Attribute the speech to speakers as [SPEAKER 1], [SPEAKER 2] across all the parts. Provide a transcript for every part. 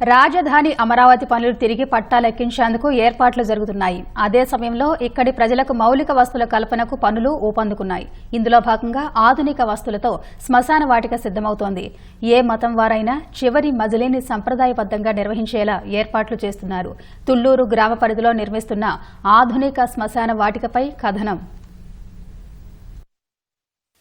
[SPEAKER 1] రాజధాని అమరావతి పనులు తిరిగి పట్టాలెక్కించేందుకు ఏర్పాట్లు జరుగుతున్నాయి. అదే సమయంలో ఇక్కడి ప్రజలకు మౌలిక వస్తుల కల్పనకు పనులు ఊపందుకున్నాయి. ఇందులో భాగంగా ఆధునిక వస్తువులతో శ్మశాన వాటిక సిద్దమవుతోంది ఏ మతం వారైనా చివరి మజిలీని సంప్రదాయబద్దంగా నిర్వహించేలా ఏర్పాట్లు చేస్తున్నారు. తుళ్ళూరు గ్రామ పరిధిలో నిర్మిస్తున్న ఆధునిక శ్మశాన వాటికపై కథనం.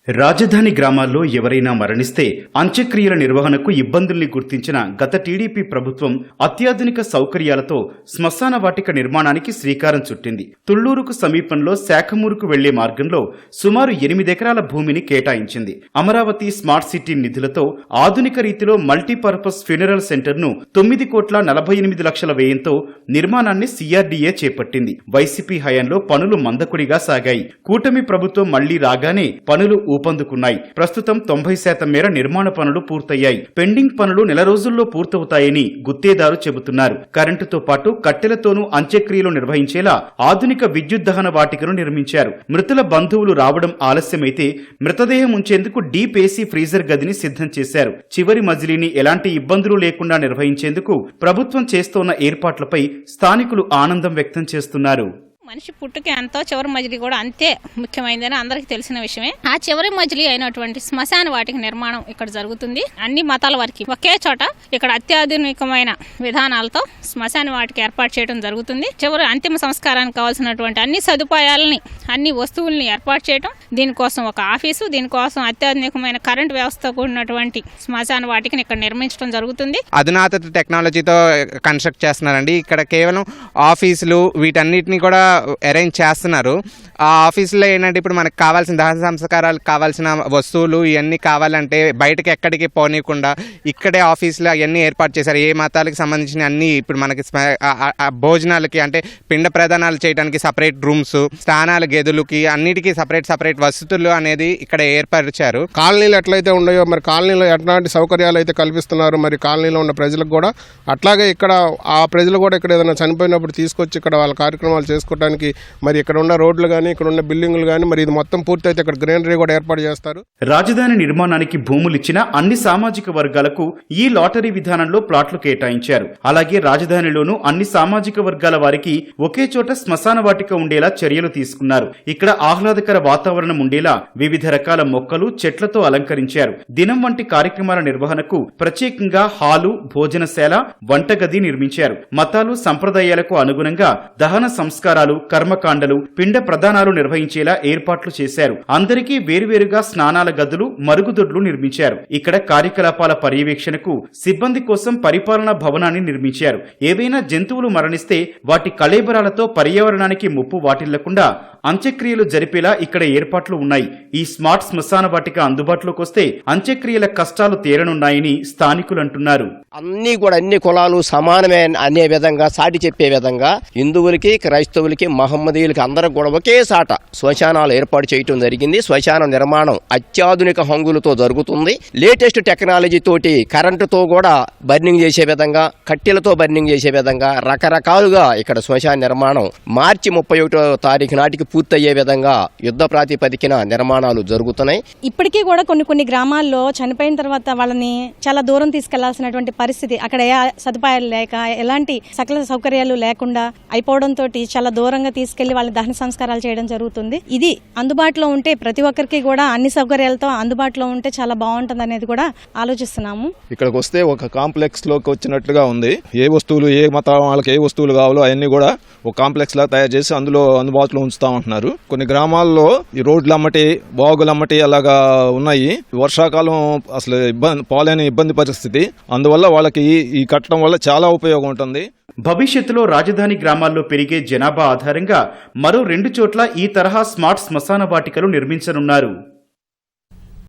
[SPEAKER 2] రాజధాని గ్రామాల్లో ఎవరైనా మరణిస్తే అంత్యక్రియల నిర్వహణకు ఇబ్బందుల్ని గుర్తించిన గత టీడీపీ ప్రభుత్వం అత్యాధునిక సౌకర్యాలతో శ్మశాన వాటిక నిర్మాణానికి శ్రీకారం చుట్టింది. తుళ్ళూరుకు సమీపంలో శాఖమూరుకు వెళ్ళే మార్గంలో సుమారు ఎనిమిదెకరాల భూమిని కేటాయించింది. అమరావతి స్మార్ట్ సిటీ నిధులతో ఆధునిక రీతిలో మల్టీపర్పస్ ఫ్యూనరల్ సెంటర్ను తొమ్మిది కోట్ల నలభై ఎనిమిది లక్షల వ్యయంతో నిర్మాణాన్ని సీఆర్డీఏ చేపట్టింది. వైసీపీ హయాంలో పనులు మందకుడిగా సాగాయి. కూటమి ప్రభుత్వం మళ్ళీ రాగానే పనులు ఊపందుకున్నాయి. ప్రస్తుతం తొంభై శాతం మేర నిర్మాణ పనులు పూర్తయ్యాయి. పెండింగ్ పనులు నెల రోజుల్లో పూర్తవుతాయని గుత్తేదారు చెబుతున్నారు. కరెంటుతో పాటు కట్టెలతోనూ అంత్యక్రియలు నిర్వహించేలా ఆధునిక విద్యుత్ దహన వాటికను నిర్మించారు. మృతుల బంధువులు రావడం ఆలస్యమైతే మృతదేహం ఉంచేందుకు డీప్ ఏసీ ఫ్రీజర్ గదిని సిద్ధం చేశారు. చివరి మజిలీని ఎలాంటి ఇబ్బందులు లేకుండా నిర్వహించేందుకు ప్రభుత్వం చేస్తోన్న ఏర్పాట్లపై స్థానికులు ఆనందం వ్యక్తం చేస్తున్నారు.
[SPEAKER 3] మనిషి పుట్టుకే ఎంతో చివరి మజిలీ కూడా అంతే ముఖ్యమైనదని అందరికీ తెలిసిన విషయమే. ఆ చివరి మజిలీ అయినటువంటి శ్మశాన వాటికి నిర్మాణం ఇక్కడ జరుగుతుంది. అన్ని మతాల వారికి ఒకే చోట ఇక్కడ అత్యాధునికమైన విధానాలతో శ్మశాన వాటికి ఏర్పాటు చేయడం జరుగుతుంది. చివరి అంతిమ సంస్కారానికి కావాల్సినటువంటి అన్ని సదుపాయాలని అన్ని వస్తువుల్ని ఏర్పాటు చేయడం దీనికోసం ఒక ఆఫీసు దీనికోసం అత్యాధునికమైన కరెంట్ వ్యవస్థ కూడినటువంటి శ్మశాన వాటికి ఇక్కడ నిర్మించడం జరుగుతుంది.
[SPEAKER 4] అధునాతన టెక్నాలజీతో కన్స్ట్రక్ట్ చేస్తున్నారండి. ఇక్కడ కేవలం ఆఫీసులు వీటన్నిటిని కూడా అరేంజ్ చేస్తున్నారు. ఆ ఆఫీసులో ఏంటంటే ఇప్పుడు మనకు కావాల్సిన దహన సంస్కారాలు కావాల్సిన వస్తువులు ఇవన్నీ కావాలంటే బయటకి ఎక్కడికి పోనీయకుండా ఇక్కడే ఆఫీసులో అవన్నీ ఏర్పాటు చేశారు. ఏ మతాలకు సంబంధించిన అన్ని ఇప్పుడు మనకి స్మ- భోజనాలకి అంటే పిండ ప్రదానాలు చేయడానికి సపరేట్ రూమ్స్ స్నానాల గదులకి అన్నిటికీ సపరేట్ సపరేట్ వసతులు అనేది ఇక్కడ ఏర్పరిచారు.
[SPEAKER 5] కాలనీలు ఎట్లయితే ఉన్నాయో మరి కాలనీలో ఎట్లాంటి సౌకర్యాలు అయితే కల్పిస్తున్నారు మరి కాలనీలో ఉన్న ప్రజలకు కూడా. అట్లాగే ఇక్కడ ఆ ప్రజలు కూడా ఇక్కడ ఏదైనా చనిపోయినప్పుడు తీసుకొచ్చి ఇక్కడ వాళ్ళ కార్యక్రమాలు చేసుకోవడానికి మరి ఇక్కడ ఉన్న రోడ్లు కానీ ఇక్కడ ఉన్న బిల్డింగులు కానీ మరి ఇది మొత్తం పూర్తయితే ఇక్కడ గ్రీనరీ కూడా ఏర్పాటు చేస్తారు.
[SPEAKER 2] రాజధాని నిర్మాణానికి భూములు ఇచ్చిన అన్ని సామాజిక వర్గాలకు ఈ లాటరీ విధానంలో ప్లాట్లు కేటాయించారు. అలాగే రాజధానిలోనూ అన్ని సామాజిక వర్గాల వారికి ఒకే చోట శ్మశాన వాటిక ఉండేలా చర్యలు తీసుకున్నారు. ఇక్కడ ఆహ్లాదకర వాతావరణం ఉండేలా వివిధ రకాల మొక్కలు చెట్లతో అలంకరించారు. దినం వంటి కార్యక్రమాల నిర్వహణకు ప్రత్యేకంగా హాలు భోజనశాల వంటగది నిర్మించారు. మతాలు సంప్రదాయాలకు అనుగుణంగా దహన సంస్కారాలు కర్మకాండలు పిండ ప్రదానాలు నిర్వహించేలా ఏర్పాట్లు చేశారు. అందరికీ వేరువేరుగా స్నానాల గదులు మరుగుదొడ్లు నిర్మించారు. ఇక్కడ కార్యకలాపాల పర్యవేక్షణకు సిబ్బంది కోసం పరిపాలనా భవనాన్ని నిర్మించారు. ఏవైనా జంతువులు మరణిస్తే వాటి కళేబరాలతో పర్యావరణానికి ముప్పు వాటిల్లకుండా అంత్యక్రియలు జరిపేలా ఇక్కడ ఏర్పాట్లు ఉన్నాయి. ఈ స్మార్ట్ శ్మశాన వాటిక అందుబాటులోకి వస్తే అంత్యక్రియల కష్టాలు తీరనున్నాయని స్థానికులు అంటున్నారు.
[SPEAKER 6] అన్ని కూడా అన్ని కులాలు సమానమే అనే విధంగా సాటి చెప్పే విధంగా హిందువులకి క్రైస్తవులకి మహమ్మదీయులకి అందరూ కూడా ఒకే సాట శ్మశానాలు ఏర్పాటు చేయటం జరిగింది. శ్మశాన నిర్మాణం అత్యాధునిక హంగులతో జరుగుతుంది. లేటెస్ట్ టెక్నాలజీ తోటి కరెంటుతో కూడా బర్నింగ్ చేసే విధంగా కట్టెలతో బర్నింగ్ చేసే విధంగా రకరకాలుగా ఇక్కడ శ్మశాన నిర్మాణం మార్చి ముప్పై ఒకటో తారీఖు నాటికి పూర్తయ్యే విధంగా యుద్ధ ప్రాతిపదికన నిర్మాణాలు జరుగుతున్నాయి.
[SPEAKER 7] ఇప్పటికీ కూడా కొన్ని కొన్ని గ్రామాల్లో చనిపోయిన తర్వాత వాళ్ళని చాలా దూరం తీసుకెళ్ళాల్సినటువంటి పరిస్థితి అక్కడ ఏ సదుపాయాలు లేక ఎలాంటి సకల సౌకర్యాలు లేకుండా అయిపోవడంతో చాలా దూరంగా తీసుకెళ్ళి వాళ్ళ దహన సంస్కారాలు చేయడం జరుగుతుంది. ఇది అందుబాటులో ఉంటే ప్రతి ఒక్కరికి కూడా అన్ని సౌకర్యాలతో అందుబాటులో ఉంటే చాలా బాగుంటుంది అనేది కూడా ఆలోచిస్తున్నాము.
[SPEAKER 8] ఇక్కడికి వస్తే ఒక కాంప్లెక్స్లోకి వచ్చినట్లుగా ఉంది. ఏ వస్తువులు ఏ మతం వాళ్ళకి ఏ వస్తువులు కావాలో అవన్నీ కూడా ఒక కాంప్లెక్స్ లా తయారు చేసి అందులో అందుబాటులో ఉంచుతా ఉంటున్నారు కొన్ని గ్రామాల్లో ఈ రోడ్లు అమ్మటి బాగులు అమ్మటి అలాగా ఉన్నాయి. వర్షాకాలం అసలు ఇబ్బంది పోలేని ఇబ్బంది పరిస్థితి. అందువల్ల వాళ్ళకి ఈ- ఈ కట్టడం వల్ల చాలా ఉపయోగం ఉంటుంది.
[SPEAKER 2] భవిష్యత్తులో రాజధాని గ్రామాల్లో పెరిగే జనాభా ఆధారంగా మరో రెండు చోట్ల ఈ తరహా స్మార్ట్ శ్మశాన వాటికలు నిర్మించనున్నారు.